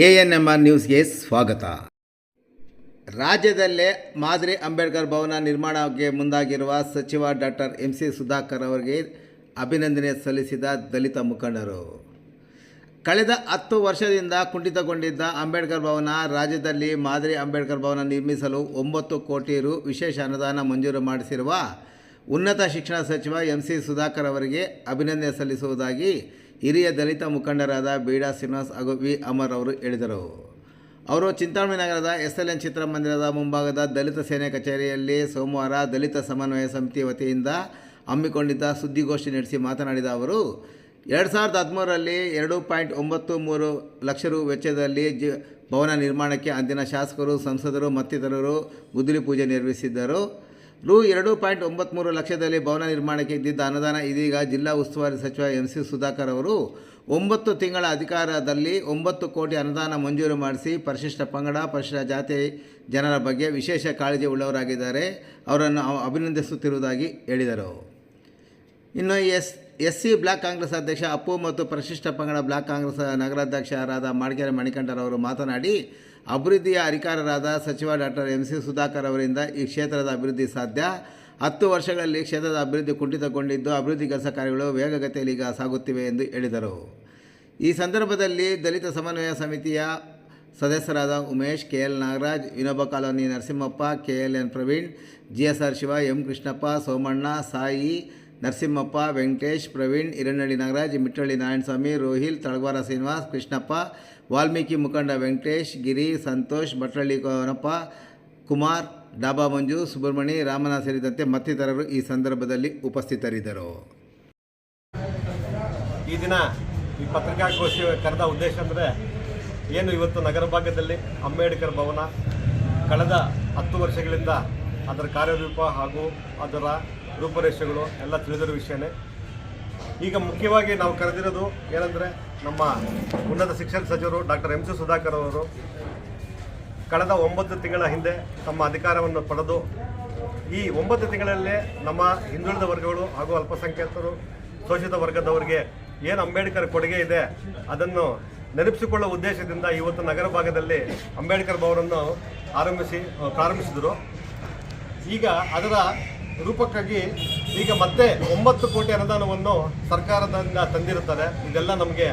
A N M R ನ್ಯೂಸ್ಗೆ ಸ್ವಾಗತ. ರಾಜ್ಯದಲ್ಲೇ ಮಾದರಿ ಅಂಬೇಡ್ಕರ್ ಭವನ ನಿರ್ಮಾಣಕ್ಕೆ ಮುಂದಾಗಿರುವ ಸಚಿವ ಡಾಕ್ಟರ್ ಎಂ ಸಿ ಸುಧಾಕರ್ ಅವರಿಗೆ ಅಭಿನಂದನೆ ಸಲ್ಲಿಸಿದ ದಲಿತ ಮುಖಂಡರು. ಕಳೆದ ಹತ್ತು ವರ್ಷದಿಂದ ಕುಂಠಿತಗೊಂಡಿದ್ದ ಅಂಬೇಡ್ಕರ್ ಭವನ ರಾಜ್ಯದಲ್ಲಿ ಮಾದರಿ ಅಂಬೇಡ್ಕರ್ ಭವನ ನಿರ್ಮಿಸಲು ಒಂಬತ್ತು ಕೋಟಿ ರು ವಿಶೇಷ ಅನುದಾನ ಮಂಜೂರು ಮಾಡಿಸಿರುವ ಉನ್ನತ ಶಿಕ್ಷಣ ಸಚಿವ ಎಂ ಸಿ ಸುಧಾಕರ್ ಅವರಿಗೆ ಅಭಿನಂದನೆ ಸಲ್ಲಿಸುವುದಾಗಿ ಹಿರಿಯ ದಲಿತ ಮುಖಂಡರಾದ ಬೀಡಾ ಶ್ರೀನಿವಾಸ್ ಹಾಗೂ ವಿ. ಅಮರ್ ಅವರು ಹೇಳಿದರು. ಅವರು ಚಿಂತಾಮಣಿ ನಗರದ ಎಸ್. ಎಲ್. ಎನ್. ಚಿತ್ರಮಂದಿರದ ಮುಂಭಾಗದ ದಲಿತ ಸೇನೆ ಕಚೇರಿಯಲ್ಲಿ ಸೋಮವಾರ ದಲಿತ ಸಮನ್ವಯ ಸಮಿತಿ ವತಿಯಿಂದ ಹಮ್ಮಿಕೊಂಡಿದ್ದ ಸುದ್ದಿಗೋಷ್ಠಿ ನಡೆಸಿ ಮಾತನಾಡಿದ ಅವರು, ಎರಡು ಸಾವಿರದ ಹದಿಮೂರರಲ್ಲಿ ಎರಡು ಪಾಯಿಂಟ್ ಒಂಬತ್ತು ಮೂರು ಲಕ್ಷ ರು ವೆಚ್ಚದಲ್ಲಿ ಜ ಭವನ ನಿರ್ಮಾಣಕ್ಕೆ ಅಂದಿನ ಶಾಸಕರು, ಸಂಸದರು ಮತ್ತಿತರರು ಗುದ್ದಲಿ ಪೂಜೆ ನಿರ್ವಹಿಸಿದ್ದರು. ರು ಎರಡು ಪಾಯಿಂಟ್ ಒಂಬತ್ತ್ಮೂರು ಲಕ್ಷದಲ್ಲಿ ಭವನ ನಿರ್ಮಾಣಕ್ಕೆ ಇದ್ದಿದ್ದ ಅನುದಾನ ಇದೀಗ ಜಿಲ್ಲಾ ಉಸ್ತುವಾರಿ ಸಚಿವ ಎಂ ಸಿ ಸುಧಾಕರ್ ಅವರು ಒಂಬತ್ತು ತಿಂಗಳ ಅಧಿಕಾರದಲ್ಲಿ ಒಂಬತ್ತು ಕೋಟಿ ಅನುದಾನ ಮಂಜೂರು ಮಾಡಿಸಿ ಪರಿಶಿಷ್ಟ ಪಂಗಡ, ಪರಿಶಿಷ್ಟ ಜಾತಿ ಜನರ ಬಗ್ಗೆ ವಿಶೇಷ ಕಾಳಜಿ ಉಳ್ಳವರಾಗಿದ್ದಾರೆ. ಅವರನ್ನು ಅವ- ಅಭಿನಂದಿಸುತ್ತಿರುವುದಾಗಿ ಹೇಳಿದರು. ಇನ್ನು S S C block Congress ಅಧ್ಯಕ್ಷ ಅಪ್ಪು ಮತ್ತು ಪರಿಶಿಷ್ಟ ಪಂಗಡ ಬ್ಲಾಕ್ ಕಾಂಗ್ರೆಸ್ ನಗರಾಧ್ಯಕ್ಷರಾದ ಮಾಡಿಕೇರಿ ಮಣಿಕಂಠರವರು ಮಾತನಾಡಿ ಅಭಿವೃದ್ಧಿಯ ಅಧಿಕಾರರಾದ ಸಚಿವ ಡಾಕ್ಟರ್ ಎಂ ಸಿ ಸುಧಾಕರ್ ಅವರಿಂದ ಈ ಕ್ಷೇತ್ರದ ಅಭಿವೃದ್ಧಿ ಸಾಧ್ಯ. ಹತ್ತು ವರ್ಷಗಳಲ್ಲಿ ಕ್ಷೇತ್ರದ ಅಭಿವೃದ್ಧಿ ಕುಂಠಿತಗೊಂಡಿದ್ದು ಅಭಿವೃದ್ಧಿ ಕೆಲಸ ಕಾರ್ಯಗಳು ವೇಗಗತಿಯಲ್ಲಿ ಈಗ ಸಾಗುತ್ತಿವೆ ಎಂದು ಹೇಳಿದರು. ಈ ಸಂದರ್ಭದಲ್ಲಿ ದಲಿತ ಸಮನ್ವಯ ಸಮಿತಿಯ ಸದಸ್ಯರಾದ Umesh K L Nagaraj, Vinoba colony Narasimhappa K L N Praveen G S R Shiva, M Krishnappa, Somanna, Sai Narasimhappa, Venkatesh, Praveen, Hirannalli Nagaraj, Mittalli Narayanaswamy, Rohil, Talagavara Srinivas, Krishnappa, Valmiki ಮುಖಂಡ ವೆಂಕಟೇಶ್, ಗಿರಿ, ಸಂತೋಷ್, ಭಟ್ರಳ್ಳಿ ಕೋನಪ್ಪ ಕುಮಾರ್, ಡಾಬಾ ಮಂಜು ಸುಬ್ರಹ್ಮಣಿ ರಾಮನ ಸೇರಿದಂತೆ ಮತ್ತಿತರರು ಈ ಸಂದರ್ಭದಲ್ಲಿ ಉಪಸ್ಥಿತರಿದ್ದರು. ಈ ದಿನ ಈ ಪತ್ರಿಕಾಗೋಷ್ಠಿ ಕರೆದ ಉದ್ದೇಶ ಅಂದರೆ ಏನು ಇವತ್ತು ನಗರ ಭಾಗದಲ್ಲಿ ಅಂಬೇಡ್ಕರ್ ಭವನ, ಕಳೆದ ಹತ್ತು ವರ್ಷಗಳಿಂದ ಅದರ ಕಾರ್ಯರೂಪ ಹಾಗೂ ಅದರ ರೂಪರೇಷೆಗಳು, ಎಲ್ಲ ತಿಳಿದಿರೋ ವಿಷಯನೇ. ಈಗ ಮುಖ್ಯವಾಗಿ ನಾವು ಕರೆದಿರೋದು ಏನಂದರೆ ನಮ್ಮ ಉನ್ನತ ಶಿಕ್ಷಣ ಸಚಿವರು ಡಾಕ್ಟರ್ ಎಂ ಸಿ ಸುಧಾಕರ್ ಅವರು ಕಳೆದ ಒಂಬತ್ತು ತಿಂಗಳ ಹಿಂದೆ ತಮ್ಮ ಅಧಿಕಾರವನ್ನು ಪಡೆದು ಈ ಒಂಬತ್ತು ತಿಂಗಳಲ್ಲೇ ನಮ್ಮ ಹಿಂದುಳಿದ ವರ್ಗಗಳು ಹಾಗೂ ಅಲ್ಪಸಂಖ್ಯಾತರು, ಶೋಷಿತ ವರ್ಗದವರಿಗೆ ಏನು ಅಂಬೇಡ್ಕರ್ ಕೊಡುಗೆ ಇದೆ ಅದನ್ನು ನೆನಪಿಸಿಕೊಳ್ಳುವ ಉದ್ದೇಶದಿಂದ ಇವತ್ತು ನಗರ ಭಾಗದಲ್ಲಿ ಅಂಬೇಡ್ಕರ್ ಭವನನ್ನು ಆರಂಭಿಸಿ, ಪ್ರಾರಂಭಿಸಿದರು. ಈಗ ಅದರ ರೂಪಕ್ಕಾಗಿ ಈಗ ಮತ್ತೆ ಒಂಬತ್ತು ಕೋಟಿ ಅನುದಾನವನ್ನು ಸರ್ಕಾರದಿಂದ ತಂದಿರುತ್ತದೆ ಇದೆಲ್ಲ ನಮಗೆ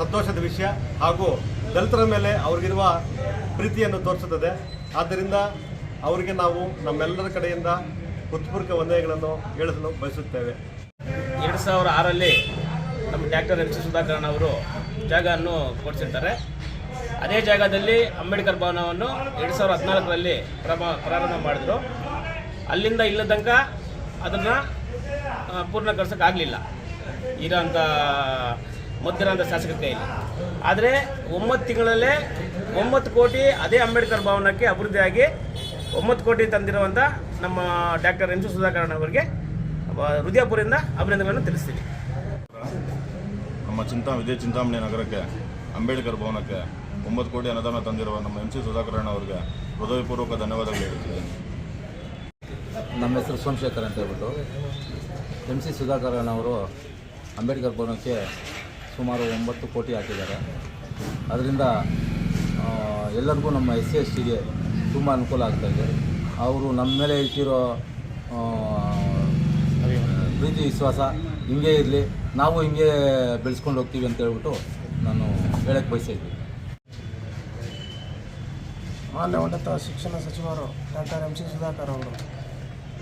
ಸಂತೋಷದ ವಿಷಯ. ಹಾಗೂ ದಲಿತರ ಮೇಲೆ ಅವ್ರಿಗಿರುವ ಪ್ರೀತಿಯನ್ನು ತೋರಿಸುತ್ತದೆ. ಆದ್ದರಿಂದ ಅವರಿಗೆ ನಾವು ನಮ್ಮೆಲ್ಲರ ಕಡೆಯಿಂದ ಹೃತ್ಪೂರ್ವಕ ವಂದನೆಗಳನ್ನು ಹೇಳಿಸಲು ಬಯಸುತ್ತೇವೆ. ಎರಡು ಸಾವಿರ ಆರಲ್ಲಿ ನಮ್ಮ ಡಾಕ್ಟರ್ ಎಂ ಸಿ ಸುಧಾಕರನ್ ಅವರು ಜಾಗವನ್ನು ಕೊಡಿಸಿರ್ತಾರೆ. ಅದೇ ಜಾಗದಲ್ಲಿ ಅಂಬೇಡ್ಕರ್ ಭವನವನ್ನು ಎರಡು ಸಾವಿರದ ಹದಿನಾಲ್ಕರಲ್ಲಿ ಪ್ರಾರಂಭ ಮಾಡಿದ್ರು. ಅಲ್ಲಿಂದ ಇಲ್ಲ ತನಕ ಅದನ್ನು ಪೂರ್ಣಗೊಳಿಸೋಕ್ಕಾಗಲಿಲ್ಲ. ಇರೋಂಥ ಮಧ್ಯಾಹ್ನದ ಶಾಸಕರ ಕೈಯಲ್ಲಿ. ಆದರೆ ಒಂಬತ್ತು ತಿಂಗಳಲ್ಲೇ ಒಂಬತ್ತು ಕೋಟಿ ಅದೇ ಅಂಬೇಡ್ಕರ್ ಭವನಕ್ಕೆ ಅಭಿವೃದ್ಧಿಯಾಗಿ ಒಂಬತ್ತು ಕೋಟಿ ತಂದಿರುವಂಥ ನಮ್ಮ ಡಾಕ್ಟರ್ ಎಂ ಸಿ ಸುಧಾಕರನ್ ಅವರಿಗೆ ಹೃದಯಪುರದಿಂದ ಅಭಿನಂದನೆಗಳನ್ನು ತಿಳಿಸ್ತೀನಿ ನಮ್ಮ ಚಿಂತಾ ಇದೇ ಚಿಂತಾಮಣಿ ನಗರಕ್ಕೆ, ಅಂಬೇಡ್ಕರ್ ಭವನಕ್ಕೆ ಒಂಬತ್ತು ಕೋಟಿ ಅನುದಾನ ತಂದಿರುವ ನಮ್ಮ ಎಂ ಸಿ ಸುಧಾಕರಣ್ಣ ಅವರಿಗೆ ಹೃದಯಪೂರ್ವಕ ಧನ್ಯವಾದಗಳು ಹೇಳ್ತಿದ್ದೇನೆ ನಮ್ಮ ಹೆಸರು ಸೋಮಶೇಖರ್ ಅಂತ ಹೇಳ್ಬಿಟ್ಟು ಎಂ ಸಿ ಸುಧಾಕರನ್ ಅವರು ಅಂಬೇಡ್ಕರ್ ಭವನಕ್ಕೆ ಸುಮಾರು ಒಂಬತ್ತು ಕೋಟಿ ಹಾಕಿದ್ದಾರೆ. ಅದರಿಂದ ಎಲ್ಲರಿಗೂ ನಮ್ಮ ಎಸ್ ಸಿ ಎಸ್ ಟಿಗೆ ತುಂಬ ಅನುಕೂಲ ಆಗ್ತಾಯಿದೆ ಅವರು ನಮ್ಮ ಮೇಲೆ ಇಟ್ಟಿರೋ ಪ್ರೀತಿ, ವಿಶ್ವಾಸ ಹಿಂಗೆ ಇರಲಿ, ನಾವು ಹಿಂಗೆ ಬೆಳೆಸ್ಕೊಂಡು ಹೋಗ್ತೀವಿ ಅಂತ ಹೇಳ್ಬಿಟ್ಟು ನಾನು ಹೇಳಕ್ಕೆ ಬಯಸಿದ್ವಿ ಮಾನ್ಯ ಉನ್ನತ ಶಿಕ್ಷಣ ಸಚಿವರು ಡಾಕ್ಟರ್ ಎಂ ಸಿ ಸುಧಾಕರ್ ಅವರು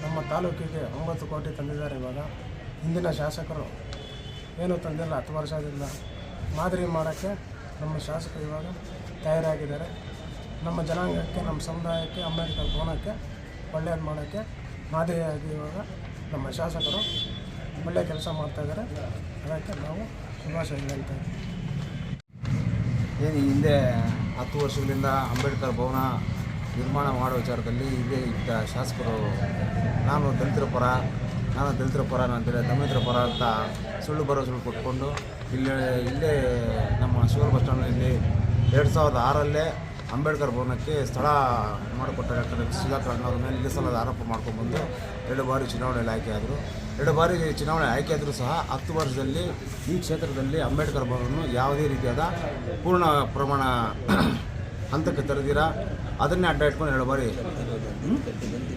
ನಮ್ಮ ತಾಲೂಕಿಗೆ ಒಂಬತ್ತು ಕೋಟಿ ತಂದಿದ್ದಾರೆ ಇವಾಗ. ಹಿಂದಿನ ಶಾಸಕರು ಏನೂ ತಂದಿಲ್ಲ, ಹತ್ತು ವರ್ಷದಿಂದ ಮಾದರಿ ಮಾಡೋಕ್ಕೆ ನಮ್ಮ ಶಾಸಕರು ಇವಾಗ ತಯಾರಾಗಿದ್ದಾರೆ. ನಮ್ಮ ಜನಾಂಗಕ್ಕೆ, ನಮ್ಮ ಸಮುದಾಯಕ್ಕೆ, ಅಂಬೇಡ್ಕರ್ ಭವನಕ್ಕೆ ಒಳ್ಳೆಯದು ಮಾಡೋಕ್ಕೆ ಮಾದರಿಯಾಗಿ ಇವಾಗ ನಮ್ಮ ಶಾಸಕರು ಒಳ್ಳೆಯ ಕೆಲಸ ಮಾಡ್ತಾಯಿದ್ದಾರೆ ಅದಕ್ಕೆ ನಾವು ಶುಭಾಶಯ ಹೇಳ್ತಾ ಏನು ಹಿಂದೆ ಹತ್ತು ವರ್ಷಗಳಿಂದ ಅಂಬೇಡ್ಕರ್ ಭವನ ನಿರ್ಮಾಣ ಮಾಡೋ ವಿಚಾರದಲ್ಲಿ ಇಲ್ಲೇ ಇದ್ದ ಶಾಸಕರು, ನಾನು ದಲಿತರ ಪರ ನಾನು ದಲಿತರ ಪರ ಅಂತೇಳಿ ದಮಿತರ ಪರ ಅಂತ ಸುಳ್ಳು ಭರವಸೆಗಳು ಕೊಟ್ಕೊಂಡು ಇಲ್ಲೇ ಇಲ್ಲೇ ನಮ್ಮ ಶಿವರ್ ಬಸ್ ಸ್ಟ್ಯಾಂಡ್ನಲ್ಲಿ ಎರಡು ಸಾವಿರದ ಆರಲ್ಲೇ ಅಂಬೇಡ್ಕರ್ ಭವನಕ್ಕೆ ಸ್ಥಳ ಮಾಡಿಕೊಟ್ಟ ಡಾಕ್ಟರ್ ಸುಧಾಕರ್ ಅವ್ರ ಮೇಲೆ ನಿಲ್ಲಿಸಲಾದ ಆರೋಪ ಮಾಡ್ಕೊಂಡ್ಬಂದು ಎರಡು ಬಾರಿ ಚುನಾವಣೆಯಲ್ಲಿ ಆಯ್ಕೆಯಾದರು ಎರಡು ಬಾರಿ ಚುನಾವಣೆ ಆಯ್ಕೆಯಾದರೂ ಸಹ ಹತ್ತು ವರ್ಷದಲ್ಲಿ ಈ ಕ್ಷೇತ್ರದಲ್ಲಿ ಅಂಬೇಡ್ಕರ್ ಭವನವನ್ನು ಯಾವುದೇ ರೀತಿಯಾದ ಪೂರ್ಣ ಪ್ರಮಾಣ ಹಂತಕ್ಕೆ ತರದಿರ ಅದನ್ನೇ ಅಡ್ಡ ಇಟ್ಕೊಂಡು ಎರಡು ಬಾರಿ?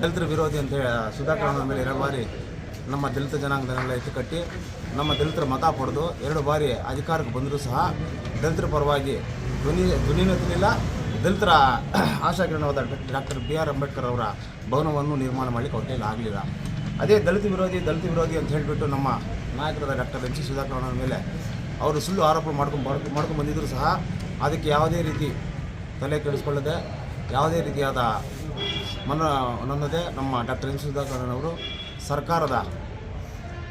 ದಲಿತರ ವಿರೋಧಿ ಅಂತ ಹೇಳಿ ಸುಧಾಕರ್ ಮೇಲೆ ಎರಡು ಬಾರಿ ನಮ್ಮ ದಲಿತ ಜನಾಂಗದನ್ನೆಲ್ಲ ಎತ್ತುಕಟ್ಟಿ ನಮ್ಮ ದಲಿತರ ಮತ ಪಡೆದು ಎರಡು ಬಾರಿ ಅಧಿಕಾರಕ್ಕೆ ಬಂದರೂ ಸಹ ದಲಿತರ ಪರವಾಗಿ ಧ್ವನಿ ಧ್ವನಿನೂ ಎತ್ತಲಿಲ್ಲ ದಲಿತರ ಆಶಾಕಿರಣವಾದ ಡಾಕ್ಟರ್ ಬಿ ಆರ್ ಅಂಬೇಡ್ಕರ್ ಅವರ ಭವನವನ್ನು ನಿರ್ಮಾಣ ಮಾಡಲಿಕ್ಕೆ ಹೊಟ್ಟೆಯಲ್ಲಿ ಆಗಲಿಲ್ಲ ಅದೇ ದಲಿತ ವಿರೋಧಿ ದಲಿತ ವಿರೋಧಿ ಅಂತ ಹೇಳಿಬಿಟ್ಟು ನಮ್ಮ ನಾಯಕರಾದ ಡಾಕ್ಟರ್ ಎಂ ಸಿ ಸುಧಾಕರ್ ಮೇಲೆ ಅವರು ಸುಳ್ಳು ಆರೋಪ ಮಾಡ್ಕೊಂಡು ಮಾಡ್ಕೊಂಡು ಬಂದಿದ್ದರೂ ಸಹ ಅದಕ್ಕೆ ಯಾವುದೇ ರೀತಿ ತಲೆ ಕೆಡಿಸ್ಕೊಳ್ಳದೆ ಯಾವುದೇ ರೀತಿಯಾದ ಮನ ನನ್ನದೇ ನಮ್ಮ ಡಾಕ್ಟರ್ ಎನ್ ಸುಧಾಕರ್ ಅವರು ಸರ್ಕಾರದ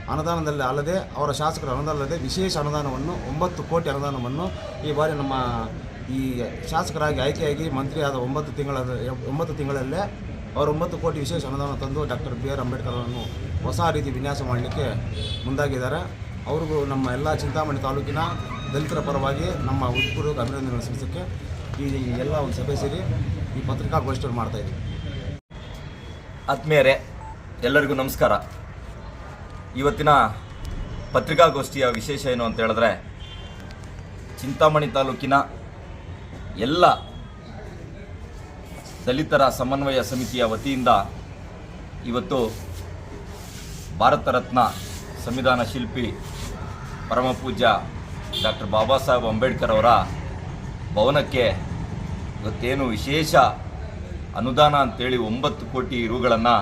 ಅನುದಾನದಲ್ಲಿ ಅಲ್ಲದೆ ಅವರ ಶಾಸಕರ ಅನುದಾನ ಅಲ್ಲದೆ ವಿಶೇಷ ಅನುದಾನವನ್ನು ಒಂಬತ್ತು ಕೋಟಿ ಅನುದಾನವನ್ನು ಈ ಬಾರಿ ನಮ್ಮ ಈ ಶಾಸಕರಾಗಿ ಆಯ್ಕೆಯಾಗಿ ಮಂತ್ರಿಯಾದ ಒಂಬತ್ತು ತಿಂಗಳ ಒಂಬತ್ತು ತಿಂಗಳಲ್ಲೇ ಅವರು ಒಂಬತ್ತು ಕೋಟಿ ವಿಶೇಷ ಅನುದಾನ ತಂದು ಡಾಕ್ಟರ್ ಬಿ ಆರ್ ಅಂಬೇಡ್ಕರ್ ಅವರನ್ನು ಹೊಸ ರೀತಿ ವಿನ್ಯಾಸ ಮಾಡಲಿಕ್ಕೆ ಮುಂದಾಗಿದ್ದಾರೆ. ಅವ್ರಿಗೂ ನಮ್ಮ ಎಲ್ಲ ಚಿಂತಾಮಣಿ ತಾಲೂಕಿನ ದಲಿತರ ಪರವಾಗಿ ನಮ್ಮ ಉತ್ಪೂರ್ವಕ ಅಭಿನಂದನೆಗಳು ಸಲ್ಲಿಸೋಕ್ಕೆ ಈ ಎಲ್ಲ ಒಂದು ಸಭೆ ಸೇರಿ ಈ ಪತ್ರಿಕಾಗೋಷ್ಠಿಯಲ್ಲಿ ಮಾಡ್ತಾ ಇದ್ದೀವಿ ಆತ್ಮೀಯರೇ, ಎಲ್ಲರಿಗೂ ನಮಸ್ಕಾರ. ಇವತ್ತಿನ ಪತ್ರಿಕಾಗೋಷ್ಠಿಯ ವಿಶೇಷ ಏನು ಅಂತ ಹೇಳಿದ್ರೆ, ಚಿಂತಾಮಣಿ ತಾಲೂಕಿನ ಎಲ್ಲ ದಲಿತರ ಸಮನ್ವಯ ಸಮಿತಿಯ ವತಿಯಿಂದ ಇವತ್ತು ಭಾರತ ರತ್ನ ಸಂವಿಧಾನ ಶಿಲ್ಪಿ ಪರಮಪೂಜ್ಯ ಡಾಕ್ಟರ್ ಬಾಬಾ ಸಾಹೇಬ್ ಅಂಬೇಡ್ಕರ್ ಅವರ ಭವನಕ್ಕೆ ಇವತ್ತೇನು ವಿಶೇಷ ಅನುದಾನ ಅಂತೇಳಿ ಒಂಬತ್ತು ಕೋಟಿ ರುಗಳನ್ನು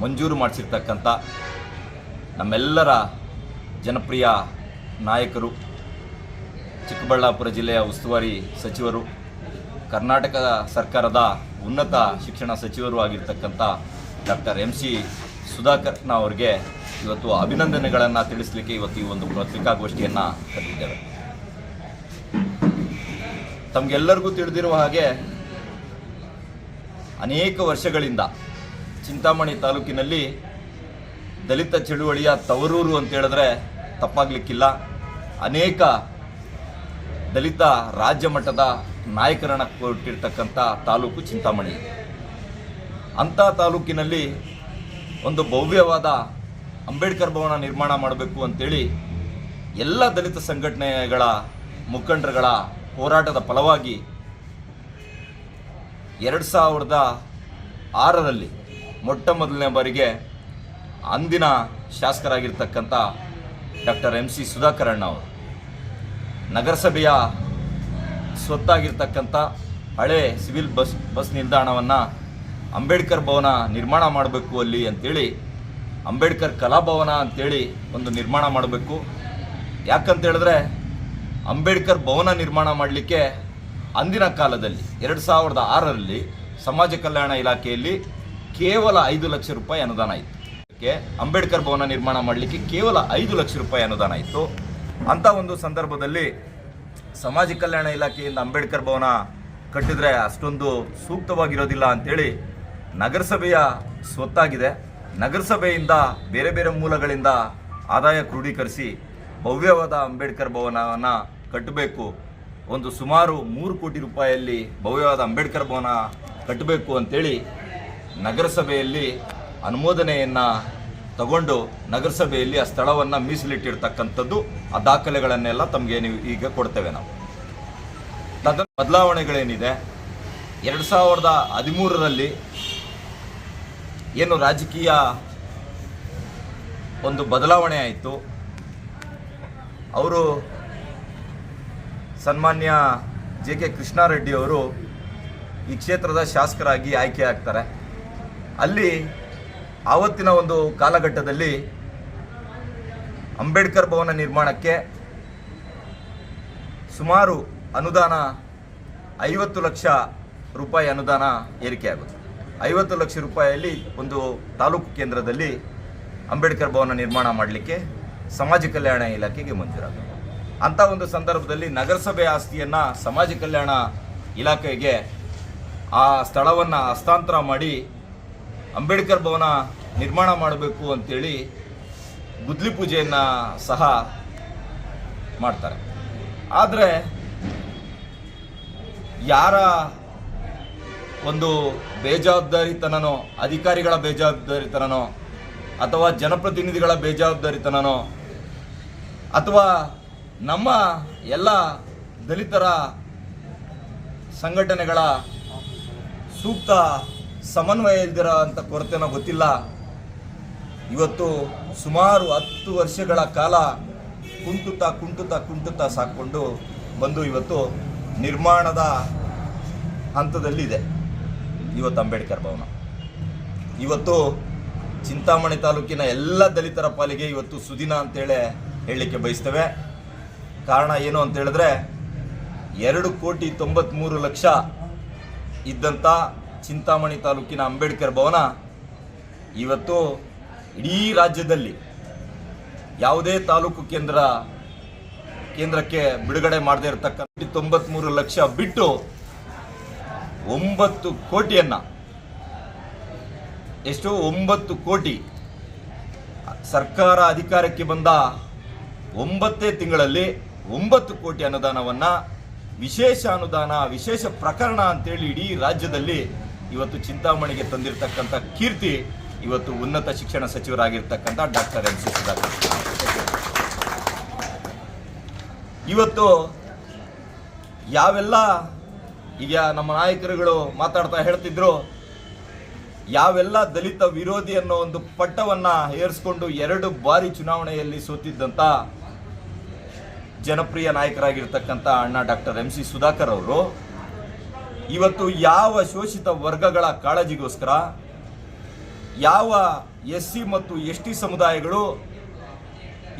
ಮಂಜೂರು ಮಾಡಿಸಿರ್ತಕ್ಕಂಥ ನಮ್ಮೆಲ್ಲರ ಜನಪ್ರಿಯ ನಾಯಕರು, ಚಿಕ್ಕಬಳ್ಳಾಪುರ ಜಿಲ್ಲೆಯ ಉಸ್ತುವಾರಿ ಸಚಿವರು, ಕರ್ನಾಟಕ ಸರ್ಕಾರದ ಉನ್ನತ ಶಿಕ್ಷಣ ಸಚಿವರು ಆಗಿರ್ತಕ್ಕಂಥ ಡಾಕ್ಟರ್ ಎಂ ಸಿ ಸುಧಾಕರ್ನ ಅವರಿಗೆ ಇವತ್ತು ಅಭಿನಂದನೆಗಳನ್ನು ತಿಳಿಸಲಿಕ್ಕೆ ಇವತ್ತು ಈ ಒಂದು ಪತ್ರಿಕಾಗೋಷ್ಠಿಯನ್ನು ಕರೆದಿದ್ದೇವೆ. ತಮಗೆಲ್ಲರಿಗೂ ತಿಳಿದಿರುವ ಹಾಗೆ ಅನೇಕ ವರ್ಷಗಳಿಂದ ಚಿಂತಾಮಣಿ ತಾಲೂಕಿನಲ್ಲಿ ದಲಿತ ಚಳುವಳಿಯ ತವರೂರು ಅಂತ ಹೇಳಿದ್ರೆ ತಪ್ಪಾಗಲಿಕ್ಕಿಲ್ಲ. ಅನೇಕ ದಲಿತ ರಾಜ್ಯ ಮಟ್ಟದ ನಾಯಕರನ್ನ ಕೊಟ್ಟಿರ್ತಕ್ಕಂಥ ತಾಲೂಕು ಚಿಂತಾಮಣಿ. ಅಂಥ ತಾಲೂಕಿನಲ್ಲಿ ಒಂದು ಭವ್ಯವಾದ ಅಂಬೇಡ್ಕರ್ ಭವನ ನಿರ್ಮಾಣ ಮಾಡಬೇಕು ಅಂತೇಳಿ ಎಲ್ಲ ದಲಿತ ಸಂಘಟನೆಗಳ ಮುಖಂಡರುಗಳ ಹೋರಾಟದ ಫಲವಾಗಿ ಎರಡು ಸಾವಿರದ ಆರರಲ್ಲಿ ಮೊಟ್ಟ ಮೊದಲನೇ ಬಾರಿಗೆ ಅಂದಿನ ಶಾಸಕರಾಗಿರ್ತಕ್ಕಂಥ ಡಾಕ್ಟರ್ ಎಂ ಸಿ ಸುಧಾಕರಣ್ಣ ಅವರು, ನಗರಸಭೆಯ ಸ್ವತ್ತಾಗಿರ್ತಕ್ಕಂಥ ಹಳೆ ಸಿವಿಲ್ ಬಸ್ ಬಸ್ ನಿಲ್ದಾಣವನ್ನು ಅಂಬೇಡ್ಕರ್ ಭವನ ನಿರ್ಮಾಣ ಮಾಡಬೇಕು ಅಲ್ಲಿ ಅಂತೇಳಿ, ಅಂಬೇಡ್ಕರ್ ಕಲಾಭವನ ಅಂತೇಳಿ ಒಂದು ನಿರ್ಮಾಣ ಮಾಡಬೇಕು. ಯಾಕಂತ ಹೇಳಿದ್ರೆ ಅಂಬೇಡ್ಕರ್ ಭವನ ನಿರ್ಮಾಣ ಮಾಡಲಿಕ್ಕೆ ಅಂದಿನ ಕಾಲದಲ್ಲಿ ಎರಡು ಸಾವಿರದ ಆರರಲ್ಲಿ ಸಮಾಜ ಕಲ್ಯಾಣ ಇಲಾಖೆಯಲ್ಲಿ ಕೇವಲ ಐದು ಲಕ್ಷ ರೂಪಾಯಿ ಅನುದಾನ ಇತ್ತು. ಅಂಬೇಡ್ಕರ್ ಭವನ ನಿರ್ಮಾಣ ಮಾಡಲಿಕ್ಕೆ ಕೇವಲ ಐದು ಲಕ್ಷ ರೂಪಾಯಿ ಅನುದಾನ ಇತ್ತು. ಅಂಥ ಒಂದು ಸಂದರ್ಭದಲ್ಲಿ ಸಮಾಜ ಕಲ್ಯಾಣ ಇಲಾಖೆಯಿಂದ ಅಂಬೇಡ್ಕರ್ ಭವನ ಕಟ್ಟಿದ್ರೆ ಅಷ್ಟೊಂದು ಸೂಕ್ತವಾಗಿರೋದಿಲ್ಲ ಅಂತೇಳಿ ನಗರಸಭೆಯ ಸ್ವತ್ತಾಗಿದೆ. ನಗರಸಭೆಯಿಂದ ಬೇರೆ ಬೇರೆ ಮೂಲಗಳಿಂದ ಆದಾಯ ಕ್ರೋಢೀಕರಿಸಿ ಭವ್ಯವಾದ ಅಂಬೇಡ್ಕರ್ ಭವನವನ್ನು ಕಟ್ಟಬೇಕು. ಒಂದು ಸುಮಾರು ಮೂರು ಕೋಟಿ ರೂಪಾಯಿಯಲ್ಲಿ ಭವ್ಯವಾದ ಅಂಬೇಡ್ಕರ್ ಭವನ ಕಟ್ಟಬೇಕು ಅಂತೇಳಿ ನಗರಸಭೆಯಲ್ಲಿ ಅನುಮೋದನೆಯನ್ನು ತಗೊಂಡು ನಗರಸಭೆಯಲ್ಲಿ ಆ ಸ್ಥಳವನ್ನು ಮೀಸಲಿಟ್ಟಿರ್ತಕ್ಕಂಥದ್ದು, ಆ ದಾಖಲೆಗಳನ್ನೆಲ್ಲ ತಮಗೆ ನೀವು ಈಗ ಕೊಡ್ತೇವೆ ನಾವು. ತದ ಬದಲಾವಣೆಗಳೇನಿದೆ? ಎರಡು ಸಾವಿರದ ಹದಿಮೂರರಲ್ಲಿ ಏನು ರಾಜಕೀಯ ಒಂದು ಬದಲಾವಣೆ ಆಯಿತು. ಅವರು ಸನ್ಮಾನ್ಯ ಜೆ ಕೆ ಕೃಷ್ಣಾರೆಡ್ಡಿ ಅವರು ಈ ಕ್ಷೇತ್ರದ ಶಾಸಕರಾಗಿ ಆಯ್ಕೆ ಆಗ್ತಾರೆ. ಅಲ್ಲಿ ಆವತ್ತಿನ ಒಂದು ಕಾಲಘಟ್ಟದಲ್ಲಿ ಅಂಬೇಡ್ಕರ್ ಭವನ ನಿರ್ಮಾಣಕ್ಕೆ ಸುಮಾರು ಅನುದಾನ ಐವತ್ತು ಲಕ್ಷ ರೂಪಾಯಿ ಅನುದಾನ ಏರಿಕೆಯಾಗುತ್ತೆ ಐವತ್ತು ಲಕ್ಷ ರೂಪಾಯಿಯಲ್ಲಿ ಒಂದು ತಾಲೂಕು ಕೇಂದ್ರದಲ್ಲಿ ಅಂಬೇಡ್ಕರ್ ಭವನ ನಿರ್ಮಾಣ ಮಾಡಲಿಕ್ಕೆ ಸಮಾಜ ಕಲ್ಯಾಣ ಇಲಾಖೆಗೆ ಮಂಜೂರಾಗುತ್ತೆ ಅಂಥ ಒಂದು ಸಂದರ್ಭದಲ್ಲಿ ನಗರಸಭೆ ಆಸ್ತಿಯನ್ನು ಸಮಾಜ ಕಲ್ಯಾಣ ಇಲಾಖೆಗೆ ಆ ಸ್ಥಳವನ್ನು ಹಸ್ತಾಂತರ ಮಾಡಿ ಅಂಬೇಡ್ಕರ್ ಭವನ ನಿರ್ಮಾಣ ಮಾಡಬೇಕು ಅಂತೇಳಿ ಗುದ್ಲಿ ಪೂಜೆಯನ್ನು ಸಹ ಮಾಡ್ತಾರೆ. ಆದರೆ ಯಾರ ಒಂದು ಬೇಜವಾಬ್ದಾರಿತನನೋ, ಅಧಿಕಾರಿಗಳ ಬೇಜವಾಬ್ದಾರಿತನನೋ, ಅಥವಾ ಜನಪ್ರತಿನಿಧಿಗಳ ಬೇಜವಾಬ್ದಾರಿತನನೋ ಅಥವಾ ನಮ್ಮ ಎಲ್ಲ ದಲಿತರ ಸಂಘಟನೆಗಳ ಸೂಕ್ತ ಸಮನ್ವಯ ಇಲ್ದಿರೋ ಅಂತ ಕೊರತೆನೋ ಗೊತ್ತಿಲ್ಲ. ಇವತ್ತು ಸುಮಾರು ಹತ್ತು ವರ್ಷಗಳ ಕಾಲ ಕುಂಟುತ್ತಾ ಕುಂಟುತ್ತಾ ಕುಂಟುತ್ತಾ ಸಾಕೊಂಡು ಬಂದು ಇವತ್ತು ನಿರ್ಮಾಣದ ಹಂತದಲ್ಲಿದೆ. ಇವತ್ತು ಅಂಬೇಡ್ಕರ್ ಭವನ. ಇವತ್ತು ಚಿಂತಾಮಣಿ ತಾಲೂಕಿನ ಎಲ್ಲ ದಲಿತರ ಪಾಲಿಗೆ ಇವತ್ತು ಸುದಿನ ಅಂತೇಳಿ ಹೇಳಲಿಕ್ಕೆ ಬಯಸ್ತೇವೆ. ಕಾರಣ ಏನು ಅಂತ ಹೇಳಿದ್ರೆ, ಎರಡು ಕೋಟಿ ತೊಂಬತ್ತ್ಮೂರು ಲಕ್ಷ ಇದ್ದಂಥ ಚಿಂತಾಮಣಿ ತಾಲೂಕಿನ ಅಂಬೇಡ್ಕರ್ ಭವನ ಇವತ್ತು ಇಡೀ ರಾಜ್ಯದಲ್ಲಿ ಯಾವುದೇ ತಾಲೂಕು ಕೇಂದ್ರ, ಕೇಂದ್ರಕ್ಕೆ ಬಿಡುಗಡೆ ಮಾಡದೇ ಇರತಕ್ಕಂಥ ತೊಂಬತ್ಮೂರು ಲಕ್ಷ ಬಿಟ್ಟು ಒಂಬತ್ತು ಕೋಟಿಯನ್ನ, ಎಷ್ಟು ಒಂಬತ್ತು ಕೋಟಿ ಸರ್ಕಾರ ಅಧಿಕಾರಕ್ಕೆ ಬಂದ ಒಂಬತ್ತೇ ತಿಂಗಳಲ್ಲಿ ಒಂಬತ್ತು ಕೋಟಿ ಅನುದಾನವನ್ನು ವಿಶೇಷ ಅನುದಾನ, ವಿಶೇಷ ಪ್ರಕರಣ ಅಂತೇಳಿ ಇಡೀ ರಾಜ್ಯದಲ್ಲಿ ಇವತ್ತು ಚಿಂತಾಮಣಿಗೆ ತಂದಿರತಕ್ಕಂಥ ಕೀರ್ತಿ ಇವತ್ತು ಉನ್ನತ ಶಿಕ್ಷಣ ಸಚಿವರಾಗಿರ್ತಕ್ಕಂಥ ಡಾಕ್ಟರ್ ಎಂ ಸಿ ಸುಧಾಕರ್. ಇವತ್ತು ಯಾವೆಲ್ಲ ಈಗ ನಮ್ಮ ನಾಯಕರುಗಳು ಮಾತಾಡ್ತಾ ಹೇಳ್ತಿದ್ರು, ಯಾವೆಲ್ಲ ದಲಿತ ವಿರೋಧಿ ಅನ್ನೋ ಒಂದು ಪಟ್ಟವನ್ನ ಏರಿಸ್ಕೊಂಡು ಎರಡು ಬಾರಿ ಚುನಾವಣೆಯಲ್ಲಿ ಸೋತಿದ್ದಂತ ಜನಪ್ರಿಯ ನಾಯಕರಾಗಿರ್ತಕ್ಕಂಥ ಅಣ್ಣ ಡಾಕ್ಟರ್ ಎಂ ಸಿ ಸುಧಾಕರ್ ಅವರು, ಇವತ್ತು ಯಾವ ಶೋಷಿತ ವರ್ಗಗಳ ಕಾಳಜಿಗೋಸ್ಕರ, ಯಾವ ಎಸ್ ಸಿ ಮತ್ತು ಎಸ್ ಟಿ ಸಮುದಾಯಗಳು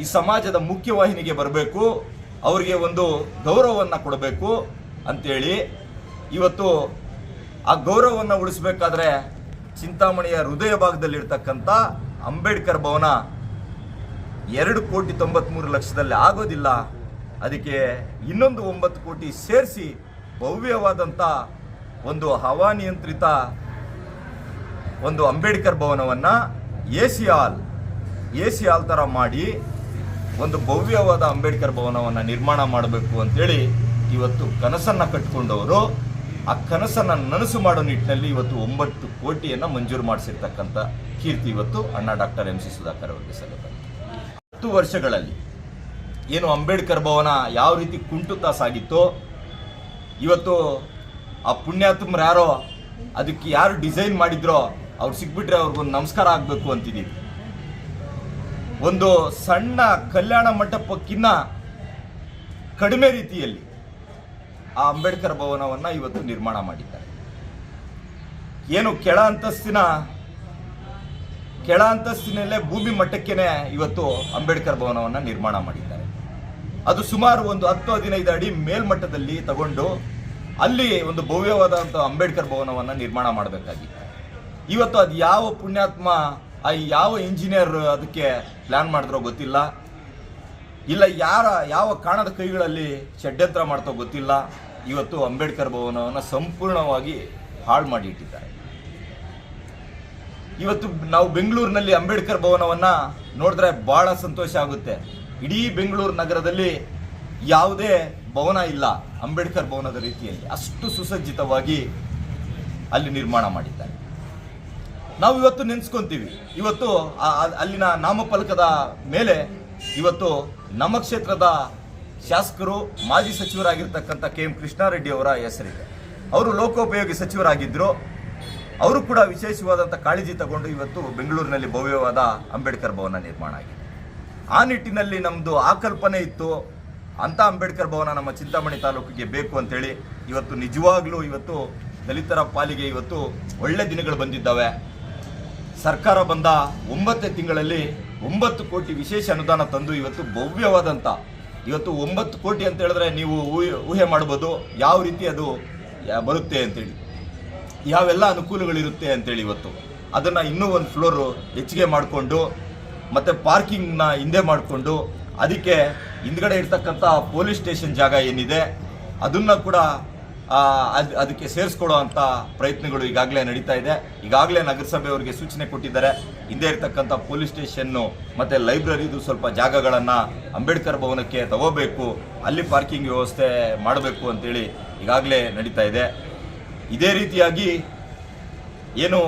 ಈ ಸಮಾಜದ ಮುಖ್ಯವಾಹಿನಿಗೆ ಬರಬೇಕು, ಅವರಿಗೆ ಒಂದು ಗೌರವವನ್ನು ಕೊಡಬೇಕು ಅಂತೇಳಿ ಇವತ್ತು ಆ ಗೌರವವನ್ನು ಉಳಿಸ್ಬೇಕಾದ್ರೆ ಚಿಂತಾಮಣಿಯ ಹೃದಯ ಭಾಗದಲ್ಲಿರ್ತಕ್ಕಂಥ ಅಂಬೇಡ್ಕರ್ ಭವನ ಎರಡು ಕೋಟಿ ತೊಂಬತ್ಮೂರು ಲಕ್ಷದಲ್ಲಿ ಆಗೋದಿಲ್ಲ. ಅದಕ್ಕೆ ಇನ್ನೊಂದು ಒಂಬತ್ತು ಕೋಟಿ ಸೇರಿಸಿ ಭವ್ಯವಾದಂಥ ಒಂದು ಹವಾನಿಯಂತ್ರಿತ ಒಂದು ಅಂಬೇಡ್ಕರ್ ಭವನವನ್ನು A C hall A C hall ಥರ ಮಾಡಿ ಒಂದು ಭವ್ಯವಾದ ಅಂಬೇಡ್ಕರ್ ಭವನವನ್ನು ನಿರ್ಮಾಣ ಮಾಡಬೇಕು ಅಂತೇಳಿ ಇವತ್ತು ಕನಸನ್ನು ಕಟ್ಟಿಕೊಂಡವರು ಆ ಕನಸನ್ನು ನನಸು ಮಾಡೋ ನಿಟ್ಟಿನಲ್ಲಿ ಇವತ್ತು ಒಂಬತ್ತು ಕೋಟಿಯನ್ನು ಮಂಜೂರು ಮಾಡಿಸಿರ್ತಕ್ಕಂಥ ಕೀರ್ತಿ ಇವತ್ತು ಅಣ್ಣ ಡಾಕ್ಟರ್ ಎಂ ಸಿ ಸುಧಾಕರ್ ಅವರಿಗೆ ಸಲ್ಲುತ್ತೆ ಹತ್ತು ವರ್ಷಗಳಲ್ಲಿ ಏನು ಅಂಬೇಡ್ಕರ್ ಭವನ ಯಾವ ರೀತಿ ಕುಂಟುತ್ತಾ ಸಾಗಿತ್ತೋ ಇವತ್ತು ಆ ಪುಣ್ಯಾತ್ಮರ ಯಾರೋ, ಅದಕ್ಕೆ ಯಾರು ಡಿಸೈನ್ ಮಾಡಿದ್ರೋ, ಅವ್ರು ಸಿಕ್ಬಿಟ್ರೆ ಅವ್ರಿಗೊಂದು ನಮಸ್ಕಾರ ಆಗಬೇಕು ಅಂತಿದ್ದೀವಿ ಒಂದು ಸಣ್ಣ ಕಲ್ಯಾಣ ಮಂಟಪಕ್ಕಿನ್ನ ಕಡಿಮೆ ರೀತಿಯಲ್ಲಿ ಆ ಅಂಬೇಡ್ಕರ್ ಭವನವನ್ನು ಇವತ್ತು ನಿರ್ಮಾಣ ಮಾಡಿದ್ದಾರೆ. ಏನು ಕೆಳ ಅಂತಸ್ತಿನ, ಕೆಳ ಅಂತಸ್ತಿನಲ್ಲೇ ಭೂಮಿ ಮಟ್ಟಕ್ಕೇನೆ ಇವತ್ತು ಅಂಬೇಡ್ಕರ್ ಭವನವನ್ನು ನಿರ್ಮಾಣ ಮಾಡಿದ್ದಾರೆ. ಅದು ಸುಮಾರು ಒಂದು ಹತ್ತು ಹದಿನೈದು ಅಡಿ ಮೇಲ್ಮಟ್ಟದಲ್ಲಿ ತಗೊಂಡು ಅಲ್ಲಿ ಒಂದು ಭವ್ಯವಾದಂಥ ಅಂಬೇಡ್ಕರ್ ಭವನವನ್ನ ನಿರ್ಮಾಣ ಮಾಡಬೇಕಾಗಿತ್ತು ಇವತ್ತು ಅದು ಯಾವ ಪುಣ್ಯಾತ್ಮ, ಆ ಯಾವ ಇಂಜಿನಿಯರ್ ಅದಕ್ಕೆ ಪ್ಲಾನ್ ಮಾಡಿದ್ರೋ ಗೊತ್ತಿಲ್ಲ. ಇಲ್ಲ ಯಾರ, ಯಾವ ಕಾಣದ ಕೈಗಳಲ್ಲಿ ಷಡ್ಯಂತ್ರ ಮಾಡ್ತೋ ಗೊತ್ತಿಲ್ಲ. ಇವತ್ತು ಅಂಬೇಡ್ಕರ್ ಭವನವನ್ನು ಸಂಪೂರ್ಣವಾಗಿ ಹಾಳು ಮಾಡಿ ಇಟ್ಟಿದ್ದಾರೆ ಇವತ್ತು ನಾವು ಬೆಂಗಳೂರಿನಲ್ಲಿ ಅಂಬೇಡ್ಕರ್ ಭವನವನ್ನ ನೋಡಿದ್ರೆ ಬಹಳ ಸಂತೋಷ ಆಗುತ್ತೆ. ಇಡೀ ಬೆಂಗಳೂರು ನಗರದಲ್ಲಿ ಯಾವುದೇ ಭವನ ಇಲ್ಲ, ಅಂಬೇಡ್ಕರ್ ಭವನದ ರೀತಿಯಲ್ಲಿ ಅಷ್ಟು ಸುಸಜ್ಜಿತವಾಗಿ ಅಲ್ಲಿ ನಿರ್ಮಾಣ ಮಾಡಿದ್ದಾರೆ. ನಾವು ಇವತ್ತು ನೆನೆಸ್ಕೊಂತೀವಿ, ಇವತ್ತು ಅಲ್ಲಿನ ನಾಮಫಲಕದ ಮೇಲೆ ಇವತ್ತು ನಮ್ಮ ಕ್ಷೇತ್ರದ ಶಾಸಕರು, ಮಾಜಿ ಸಚಿವರಾಗಿರ್ತಕ್ಕಂಥ ಕೆ ಎಂ ಕೃಷ್ಣಾರೆಡ್ಡಿ ಅವರ ಹೆಸರಿದೆ. ಅವರು ಲೋಕೋಪಯೋಗಿ ಸಚಿವರಾಗಿದ್ದರು ಅವರು ಕೂಡ ವಿಶೇಷವಾದಂಥ ಕಾಳಜಿ ತಗೊಂಡು ಇವತ್ತು ಬೆಂಗಳೂರಿನಲ್ಲಿ ಭವ್ಯವಾದ ಅಂಬೇಡ್ಕರ್ ಭವನ ನಿರ್ಮಾಣ ಆಗಿದೆ. ಆ ನಿಟ್ಟಿನಲ್ಲಿ ನಮ್ಮದು ಆ ಕಲ್ಪನೆ ಇತ್ತು. ಅಂಥ ಅಂಬೇಡ್ಕರ್ ಭವನ ನಮ್ಮ ಚಿಂತಾಮಣಿ ತಾಲೂಕಿಗೆ ಬೇಕು ಅಂತೇಳಿ ಇವತ್ತು ನಿಜವಾಗ್ಲೂ ಇವತ್ತು ದಲಿತರ ಪಾಲಿಗೆ ಇವತ್ತು ಒಳ್ಳೆ ದಿನಗಳು ಬಂದಿದ್ದಾವೆ. ಸರ್ಕಾರ ಬಂದ ಒಂಬತ್ತೇ ತಿಂಗಳಲ್ಲಿ ಒಂಬತ್ತು ಕೋಟಿ ವಿಶೇಷ ಅನುದಾನ ತಂದು ಇವತ್ತು ಭವ್ಯವಾದಂಥ ಇವತ್ತು ಒಂಬತ್ತು ಕೋಟಿ ಅಂತ ಹೇಳಿದ್ರೆ ನೀವು ಊಹೆ ಮಾಡ್ಬೋದು ಯಾವ ರೀತಿ ಅದು ಬರುತ್ತೆ ಅಂತೇಳಿ. ಯಾವೆಲ್ಲ ಅನುಕೂಲಗಳಿರುತ್ತೆ ಅಂತೇಳಿ ಇವತ್ತು. ಅದನ್ನು ಇನ್ನೂ ಒಂದು ಫ್ಲೋರು ಹೆಚ್ಚಿಗೆ ಮಾಡಿಕೊಂಡು ಮತ್ತು ಪಾರ್ಕಿಂಗ್ನ ಹಿಂದೆ ಮಾಡಿಕೊಂಡು ಅದಕ್ಕೆ ಹಿಂದ್ಗಡೆ ಇರ್ತಕ್ಕಂಥ ಪೊಲೀಸ್ ಸ್ಟೇಷನ್ ಜಾಗ ಏನಿದೆ, ಅದನ್ನು ಕೂಡ ಅದು, ಅದಕ್ಕೆ ಸೇರಿಸ್ಕೊಳ್ಳೋ ಅಂಥ ಪ್ರಯತ್ನಗಳು ಈಗಾಗಲೇ ನಡೀತಾ ಇದೆ. ಈಗಾಗಲೇ ನಗರಸಭೆಯವರಿಗೆ ಸೂಚನೆ ಕೊಟ್ಟಿದ್ದಾರೆ. ಹಿಂದೆ ಇರ್ತಕ್ಕಂಥ ಪೊಲೀಸ್ ಸ್ಟೇಷನ್ನು ಮತ್ತು ಲೈಬ್ರರಿದು ಸ್ವಲ್ಪ ಜಾಗಗಳನ್ನು ಅಂಬೇಡ್ಕರ್ ಭವನಕ್ಕೆ ತಗೋಬೇಕು, ಅಲ್ಲಿ ಪಾರ್ಕಿಂಗ್ ವ್ಯವಸ್ಥೆ ಮಾಡಬೇಕು ಅಂತೇಳಿ ಈಗಾಗಲೇ ನಡೀತಾ ಇದೆ. ಇದೇ ರೀತಿಯಾಗಿ ಏನು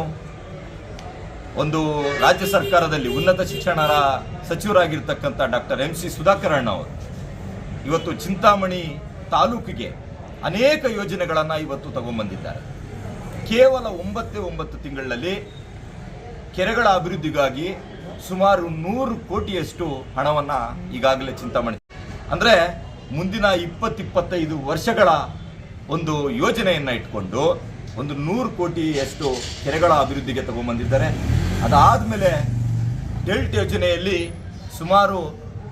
ಒಂದು ರಾಜ್ಯ ಸರ್ಕಾರದಲ್ಲಿ ಉನ್ನತ ಶಿಕ್ಷಣ ಸಚಿವರಾಗಿರ್ತಕ್ಕಂಥ ಡಾಕ್ಟರ್ ಎಂ ಸಿ ಸುಧಾಕರ್ ಅಣ್ಣವರು ಇವತ್ತು ಚಿಂತಾಮಣಿ ತಾಲೂಕಿಗೆ ಅನೇಕ ಯೋಜನೆಗಳನ್ನು ಇವತ್ತು ತಗೊಂಬಂದಿದ್ದಾರೆ. ಕೇವಲ ಒಂಬತ್ತೇ ಒಂಬತ್ತು ತಿಂಗಳಲ್ಲಿ ಕೆರೆಗಳ ಅಭಿವೃದ್ಧಿಗಾಗಿ ಸುಮಾರು ನೂರು ಕೋಟಿಯಷ್ಟು ಹಣವನ್ನು ಈಗಾಗಲೇ ಚಿಂತಾಮಣಿ ಅಂದರೆ ಮುಂದಿನ ಇಪ್ಪತ್ತಿಪ್ಪತ್ತೈದು ವರ್ಷಗಳ ಒಂದು ಯೋಜನೆಯನ್ನು ಇಟ್ಕೊಂಡು ಒಂದು ನೂರು ಕೋಟಿಯಷ್ಟು ಕೆರೆಗಳ ಅಭಿವೃದ್ಧಿಗೆ ತಗೊಂಡ್ಬಂದಿದ್ದಾರೆ ಅದಾದಮೇಲೆ ಡೆಲ್ಟ್ ಯೋಜನೆಯಲ್ಲಿ ಸುಮಾರು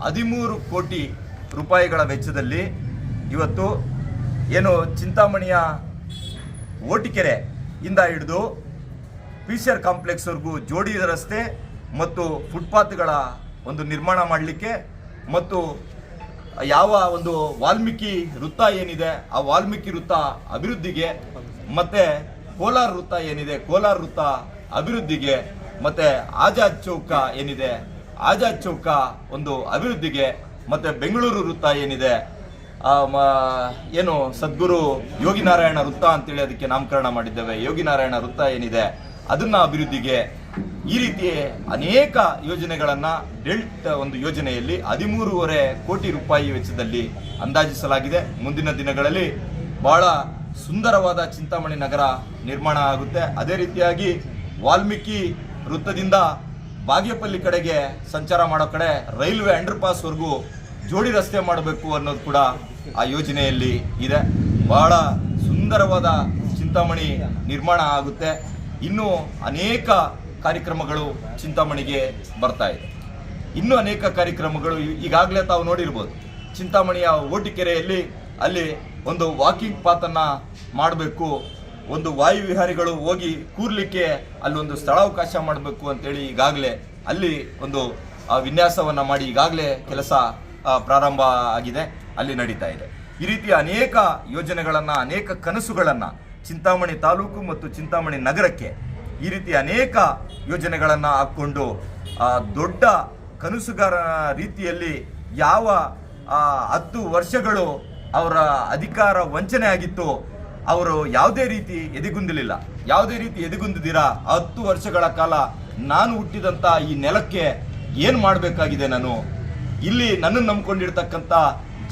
ಹದಿಮೂರು ಕೋಟಿ ರೂಪಾಯಿಗಳ ವೆಚ್ಚದಲ್ಲಿ ಇವತ್ತು ಏನು ಚಿಂತಾಮಣಿಯ ಓಟಿಕೆರೆ ಇಂದ ಹಿಡಿದು ಆರ್ ಕಾಂಪ್ಲೆಕ್ಸ್ವರೆಗೂ ಜೋಡಿ ರಸ್ತೆ ಮತ್ತು ಫುಟ್ಪಾತ್ಗಳ ಒಂದು ನಿರ್ಮಾಣ ಮಾಡಲಿಕ್ಕೆ ಮತ್ತು ಯಾವ ಒಂದು ವಾಲ್ಮೀಕಿ ವೃತ್ತ ಏನಿದೆ, ಆ ವಾಲ್ಮೀಕಿ ವೃತ್ತ ಅಭಿವೃದ್ಧಿಗೆ ಮತ್ತು ಕೋಲಾರ ವೃತ್ತ ಏನಿದೆ, ಕೋಲಾರ ವೃತ್ತ ಅಭಿವೃದ್ಧಿಗೆ ಮತ್ತೆ ಆಜಾದ್ ಚೌಕ ಏನಿದೆ? ಆಜಾದ್ ಚೌಕ ಒಂದು ಅಭಿವೃದ್ಧಿಗೆ ಮತ್ತೆ ಬೆಂಗಳೂರು ವೃತ್ತ ಏನಿದೆ? ಏನು ಸದ್ಗುರು ಯೋಗಿನಾರಾಯಣ ವೃತ್ತ ಅಂತೇಳಿ ಅದಕ್ಕೆ ನಾಮಕರಣ ಮಾಡಿದ್ದೇವೆ. ಯೋಗಿನಾರಾಯಣ ವೃತ್ತ ಏನಿದೆ? ಅದನ್ನ ಅಭಿವೃದ್ಧಿಗೆ ಈ ರೀತಿ ಅನೇಕ ಯೋಜನೆಗಳನ್ನ ಡೆಲ್ಟ್ ಒಂದು ಯೋಜನೆಯಲ್ಲಿ ಹದಿಮೂರುವರೆ ಕೋಟಿ ರೂಪಾಯಿ ವೆಚ್ಚದಲ್ಲಿ ಅಂದಾಜಿಸಲಾಗಿದೆ. ಮುಂದಿನ ದಿನಗಳಲ್ಲಿ ಬಹಳ ಸುಂದರವಾದ ಚಿಂತಾಮಣಿ ನಗರ ನಿರ್ಮಾಣ ಆಗುತ್ತೆ. ಅದೇ ರೀತಿಯಾಗಿ ವಾಲ್ಮೀಕಿ ವೃತ್ತದಿಂದ ಬಾಗೇಪಲ್ಲಿ ಕಡೆಗೆ ಸಂಚಾರ ಮಾಡೋ ಕಡೆ ರೈಲ್ವೆ ಅಂಡರ್ ಪಾಸ್ವರೆಗೂ ಜೋಡಿ ರಸ್ತೆ ಮಾಡಬೇಕು ಅನ್ನೋದು ಕೂಡ ಆ ಯೋಜನೆಯಲ್ಲಿ ಇದೆ. ಬಹಳ ಸುಂದರವಾದ ಚಿಂತಾಮಣಿ ನಿರ್ಮಾಣ ಆಗುತ್ತೆ. ಇನ್ನೂ ಅನೇಕ ಕಾರ್ಯಕ್ರಮಗಳು ಚಿಂತಾಮಣಿಗೆ ಬರ್ತಾ ಇದೆ. ಇನ್ನೂ ಅನೇಕ ಕಾರ್ಯಕ್ರಮಗಳು ಈಗಾಗಲೇ ತಾವು ನೋಡಿರ್ಬೋದು. ಚಿಂತಾಮಣಿಯ ಓಟಿಕೆರೆಯಲ್ಲಿ ಅಲ್ಲಿ ಒಂದು ವಾಕಿಂಗ್ ಪಾತನ್ನು ಮಾಡಬೇಕು ಒಂದು ವಾಯು ವಿಹಾರಿಗಳು ಹೋಗಿ ಕೂರ್ಲಿಕ್ಕೆ ಅಲ್ಲಿ ಒಂದು ಸ್ಥಳಾವಕಾಶ ಮಾಡಬೇಕು ಅಂತೇಳಿ ಈಗಾಗಲೇ ಅಲ್ಲಿ ಒಂದು ವಿನ್ಯಾಸವನ್ನು ಮಾಡಿ ಈಗಾಗಲೇ ಕೆಲಸ ಪ್ರಾರಂಭ ಆಗಿದೆ, ಅಲ್ಲಿ ನಡೀತಾ ಇದೆ. ಈ ರೀತಿ ಅನೇಕ ಯೋಜನೆಗಳನ್ನ, ಅನೇಕ ಕನಸುಗಳನ್ನ ಚಿಂತಾಮಣಿ ತಾಲೂಕು ಮತ್ತು ಚಿಂತಾಮಣಿ ನಗರಕ್ಕೆ ಈ ರೀತಿ ಅನೇಕ ಯೋಜನೆಗಳನ್ನ ಹಾಕೊಂಡು ದೊಡ್ಡ ಕನಸುಗಾರ ರೀತಿಯಲ್ಲಿ ಯಾವ ಹತ್ತು ವರ್ಷಗಳು ಅವರ ಅಧಿಕಾರ ವಂಚನೆ ಆಗಿತ್ತು ಅವರು ಯಾವುದೇ ರೀತಿ ಎದೆಗುಂದಲಿಲ್ಲ. ಯಾವುದೇ ರೀತಿ ಎದೆಗುಂದಿದ್ದೀರಾ ಹತ್ತು ವರ್ಷಗಳ ಕಾಲ ನಾನು ಹುಟ್ಟಿದಂತ ಈ ನೆಲಕ್ಕೆ ಏನು ಮಾಡಬೇಕಾಗಿದೆ ನಾನು? ಇಲ್ಲಿ ನನ್ನನ್ನು ನಂಬ್ಕೊಂಡಿರ್ತಕ್ಕಂಥ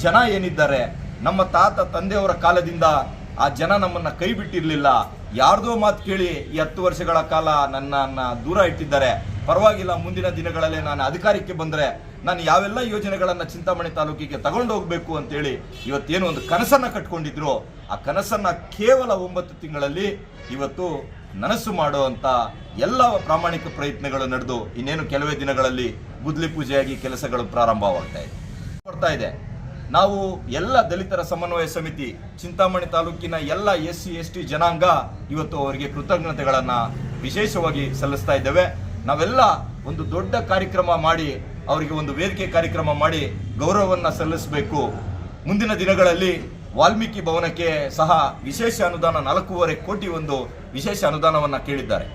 ಜನ ಏನಿದ್ದಾರೆ, ನಮ್ಮ ತಾತ ತಂದೆಯವರ ಕಾಲದಿಂದ ಆ ಜನ ನಮ್ಮನ್ನ ಕೈ ಬಿಟ್ಟಿರಲಿಲ್ಲ. ಯಾರ್ದೋ ಮಾತು ಕೇಳಿ ಈ ಹತ್ತು ವರ್ಷಗಳ ಕಾಲ ನನ್ನನ್ನು ದೂರ ಇಟ್ಟಿದ್ದಾರೆ. ಪರವಾಗಿಲ್ಲ, ಮುಂದಿನ ದಿನಗಳಲ್ಲಿ ನಾನು ಅಧಿಕಾರಕ್ಕೆ ಬಂದ್ರೆ ನಾನು ಯಾವೆಲ್ಲ ಯೋಜನೆಗಳನ್ನು ಚಿಂತಾಮಣಿ ತಾಲೂಕಿಗೆ ತಗೊಂಡು ಹೋಗ್ಬೇಕು ಅಂತೇಳಿ ಇವತ್ತೇನು ಒಂದು ಕನಸನ್ನ ಕಟ್ಕೊಂಡಿದ್ರು, ಆ ಕನಸನ್ನ ಕೇವಲ ಒಂಬತ್ತು ತಿಂಗಳಲ್ಲಿ ಇವತ್ತು ನನಸು ಮಾಡುವಂಥ ಎಲ್ಲ ಪ್ರಾಮಾಣಿಕ ಪ್ರಯತ್ನಗಳು ನಡೆದು ಇನ್ನೇನು ಕೆಲವೇ ದಿನಗಳಲ್ಲಿ ಗುದ್ಲಿ ಪೂಜೆಯಾಗಿ ಕೆಲಸಗಳು ಪ್ರಾರಂಭವಾಗ್ತಾ ಇದೆ. ಬರ್ತಾ ಇದೆ. ನಾವು ಎಲ್ಲ ದಲಿತರ ಸಮನ್ವಯ ಸಮಿತಿ, ಚಿಂತಾಮಣಿ ತಾಲೂಕಿನ ಎಲ್ಲ ಎಸ್ ಸಿ ಎಸ್ ಟಿ ಜನಾಂಗ ಇವತ್ತು ಅವರಿಗೆ ಕೃತಜ್ಞತೆಗಳನ್ನು ವಿಶೇಷವಾಗಿ ಸಲ್ಲಿಸ್ತಾ ಇದ್ದೇವೆ. ನಾವೆಲ್ಲ ಒಂದು ದೊಡ್ಡ ಕಾರ್ಯಕ್ರಮ ಮಾಡಿ ಅವರಿಗೆ ಒಂದು ವೇದಿಕೆ ಕಾರ್ಯಕ್ರಮ ಮಾಡಿ ಗೌರವವನ್ನ ಸಲ್ಲಿಸಬೇಕು. ಮುಂದಿನ ದಿನಗಳಲ್ಲಿ ವಾಲ್ಮೀಕಿ ಭವನಕ್ಕೆ ಸಹ ವಿಶೇಷ ಅನುದಾನ ನಾಲ್ಕೂವರೆ ಕೋಟಿ ಒಂದು ವಿಶೇಷ ಅನುದಾನವನ್ನ ಕೇಳಿದ್ದಾರೆ.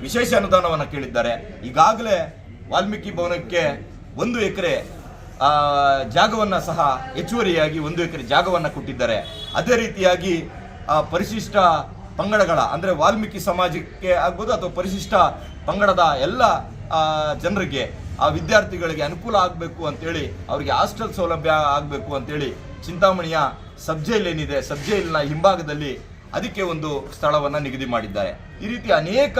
ವಿಶೇಷ ಅನುದಾನವನ್ನ ಕೇಳಿದ್ದಾರೆ. ಈಗಾಗಲೇ ವಾಲ್ಮೀಕಿ ಭವನಕ್ಕೆ ಒಂದು ಎಕರೆ ಆ, ಜಾಗವನ್ನ ಸಹ ಹೆಚ್ಚುವರಿಯಾಗಿ ಒಂದು ಎಕರೆ ಜಾಗವನ್ನ ಕೊಟ್ಟಿದ್ದಾರೆ. ಅದೇ ರೀತಿಯಾಗಿ ಆ, ಪರಿಶಿಷ್ಟ ಪಂಗಡಗಳ ಅಂದ್ರೆ ವಾಲ್ಮೀಕಿ ಸಮಾಜಕ್ಕೆ ಆಗ್ಬೋದು ಅಥವಾ ಪರಿಶಿಷ್ಟ ಪಂಗಡದ ಎಲ್ಲ ಜನರಿಗೆ, ಆ ವಿದ್ಯಾರ್ಥಿಗಳಿಗೆ ಅನುಕೂಲ ಆಗಬೇಕು ಅಂತೇಳಿ, ಅವರಿಗೆ ಹಾಸ್ಟೆಲ್ ಸೌಲಭ್ಯ ಆಗಬೇಕು ಅಂತೇಳಿ ಚಿಂತಾಮಣಿಯ ಸಬ್ ಜೈಲ್ ಏನಿದೆ ಸಬ್ ಹಿಂಭಾಗದಲ್ಲಿ ಅದಕ್ಕೆ ಒಂದು ಸ್ಥಳವನ್ನು ನಿಗದಿ ಮಾಡಿದ್ದಾರೆ. ಈ ರೀತಿ ಅನೇಕ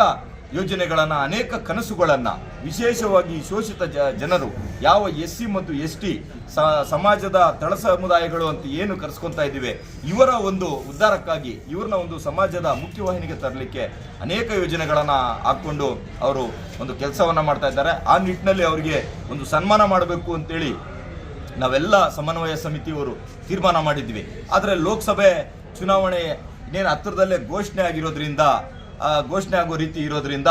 ಯೋಜನೆಗಳನ್ನ, ಅನೇಕ ಕನಸುಗಳನ್ನು, ವಿಶೇಷವಾಗಿ ಶೋಷಿತ ಜನರು, ಯಾವ ಎಸ್ ಸಿ ಮತ್ತು ಎಸ್ ಟಿ ಸಮಾಜದ ತಳ ಸಮುದಾಯಗಳು ಅಂತ ಏನು ಕರೆಸ್ಕೊತಾ ಇದ್ದೀವಿ, ಇವರ ಒಂದು ಉದ್ಧಾರಕ್ಕಾಗಿ, ಇವ್ರನ್ನ ಒಂದು ಸಮಾಜದ ಮುಖ್ಯವಾಹಿನಿಗೆ ತರಲಿಕ್ಕೆ ಅನೇಕ ಯೋಜನೆಗಳನ್ನು ಹಾಕ್ಕೊಂಡು ಅವರು ಒಂದು ಕೆಲಸವನ್ನು ಮಾಡ್ತಾ ಇದ್ದಾರೆ. ಆ ನಿಟ್ಟಿನಲ್ಲಿ ಅವರಿಗೆ ಒಂದು ಸನ್ಮಾನ ಮಾಡಬೇಕು ಅಂತೇಳಿ ನಾವೆಲ್ಲ ಸಮನ್ವಯ ಸಮಿತಿಯವರು ತೀರ್ಮಾನ ಮಾಡಿದ್ವಿ. ಆದರೆ ಲೋಕಸಭೆ ಚುನಾವಣೆ ಇನ್ನೇನು ಹತ್ತಿರದಲ್ಲೇ ಘೋಷಣೆ ಆಗಿರೋದ್ರಿಂದ ಘೋಷಣೆ ಆಗೋ ರೀತಿ ಇರೋದ್ರಿಂದ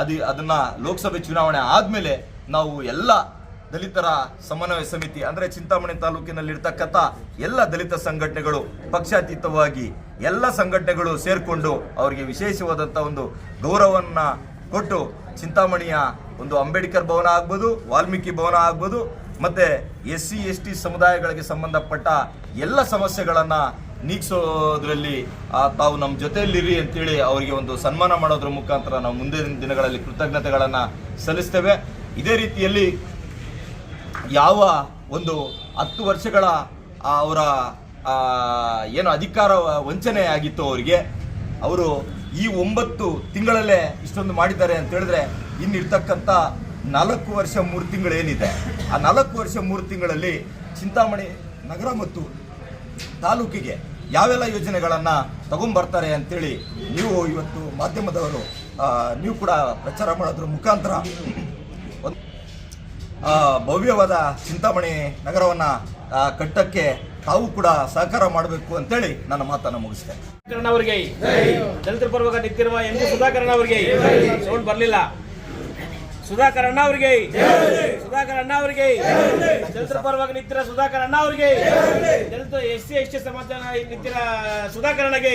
ಅದು, ಅದನ್ನ ಲೋಕಸಭೆ ಚುನಾವಣೆ ಆದಮೇಲೆ ನಾವು ಎಲ್ಲ ದಲಿತರ ಸಮನ್ವಯ ಸಮಿತಿ, ಅಂದ್ರೆ ಚಿಂತಾಮಣಿ ತಾಲೂಕಿನಲ್ಲಿರ್ತಕ್ಕಂಥ ಎಲ್ಲ ದಲಿತ ಸಂಘಟನೆಗಳು ಪಕ್ಷಾತೀತವಾಗಿ ಎಲ್ಲ ಸಂಘಟನೆಗಳು ಸೇರಿಕೊಂಡು ಅವರಿಗೆ ವಿಶೇಷವಾದಂಥ ಒಂದು ಗೌರವವನ್ನು ಕೊಟ್ಟು ಚಿಂತಾಮಣಿಯ ಒಂದು ಅಂಬೇಡ್ಕರ್ ಭವನ ಆಗ್ಬೋದು, ವಾಲ್ಮೀಕಿ ಭವನ ಆಗ್ಬೋದು, ಮತ್ತೆ ಎಸ್ ಸಿ ಎಸ್ ಟಿ ಸಮುದಾಯಗಳಿಗೆ ಸಂಬಂಧಪಟ್ಟ ಎಲ್ಲ ಸಮಸ್ಯೆಗಳನ್ನ ನೀಗಿಸೋದ್ರಲ್ಲಿ ತಾವು ನಮ್ಮ ಜೊತೆಯಲ್ಲಿರಿ ಅಂತೇಳಿ ಅವರಿಗೆ ಒಂದು ಸನ್ಮಾನ ಮಾಡೋದ್ರ ಮುಖಾಂತರ ನಾವು ಮುಂದಿನ ದಿನಗಳಲ್ಲಿ ಕೃತಜ್ಞತೆಗಳನ್ನು ಸಲ್ಲಿಸ್ತೇವೆ. ಇದೇ ರೀತಿಯಲ್ಲಿ ಯಾವ ಒಂದು ಹತ್ತು ವರ್ಷಗಳ ಅವರ ಏನು ಅಧಿಕಾರ ವಂಚನೆ ಆಗಿತ್ತು ಅವರಿಗೆ, ಅವರು ಈ ಒಂಬತ್ತು ತಿಂಗಳಲ್ಲೇ ಇಷ್ಟೊಂದು ಮಾಡಿದ್ದಾರೆ ಅಂತ ಹೇಳಿದ್ರೆ ಇನ್ನಿರ್ತಕ್ಕಂಥ ನಾಲ್ಕು ವರ್ಷ ಮೂರು ತಿಂಗಳೇನಿದೆ. ಆ ನಾಲ್ಕು ವರ್ಷ ಮೂರು ತಿಂಗಳಲ್ಲಿ ಚಿಂತಾಮಣಿ ನಗರ ಮತ್ತು ತಾಲೂಕಿಗೆ ಯಾವೆಲ್ಲ ಯೋಜನೆಗಳನ್ನು ತಗೊಂಡ್ಬರ್ತಾರೆ ಅಂತೇಳಿ ನೀವು ಇವತ್ತು ಮಾಧ್ಯಮದವರು ನೀವು ಕೂಡ ಪ್ರಚಾರ ಮಾಡೋದ್ರ ಮುಖಾಂತರ ಒಂದು ಭವ್ಯವಾದ ಚಿಂತಾಮಣಿ ನಗರವನ್ನ ಕಟ್ಟಕ್ಕೆ ತಾವು ಕೂಡ ಸಹಕಾರ ಮಾಡಬೇಕು ಅಂತೇಳಿ ನನ್ನ ಮಾತನ್ನು ಮುಗಿಸ್ತೇನೆ. ಅವರಿಗೆ. ದಲಿತರ ಪರವಾಗಿ ನಿಂತಿರುವ ಎಂ ಕೆ ಅವರಿಗೆ. ಸೌಂಡ್ ಬರಲಿಲ್ಲ. ಸುಧಾಕರ್ ಅಣ್ಣ ಅವರಿಗೆ. ಸುಧಾಕರ್ ಅಣ್ಣ ಅವರಿಗೆ. ದಲಿತರ ಪರವಾಗಿ ನಿಂತಿರ ಸುಧಾಕರ್ ಅಣ್ಣ ಅವರಿಗೆ. ದಲಿತ ಎಸ್ ಸಿ ಎಸ್ ಟಿ ಸಮಾಜ ನಿಂತಿರ ಸುಧಾಕರ್ ಅಣ್ಣಗೆ.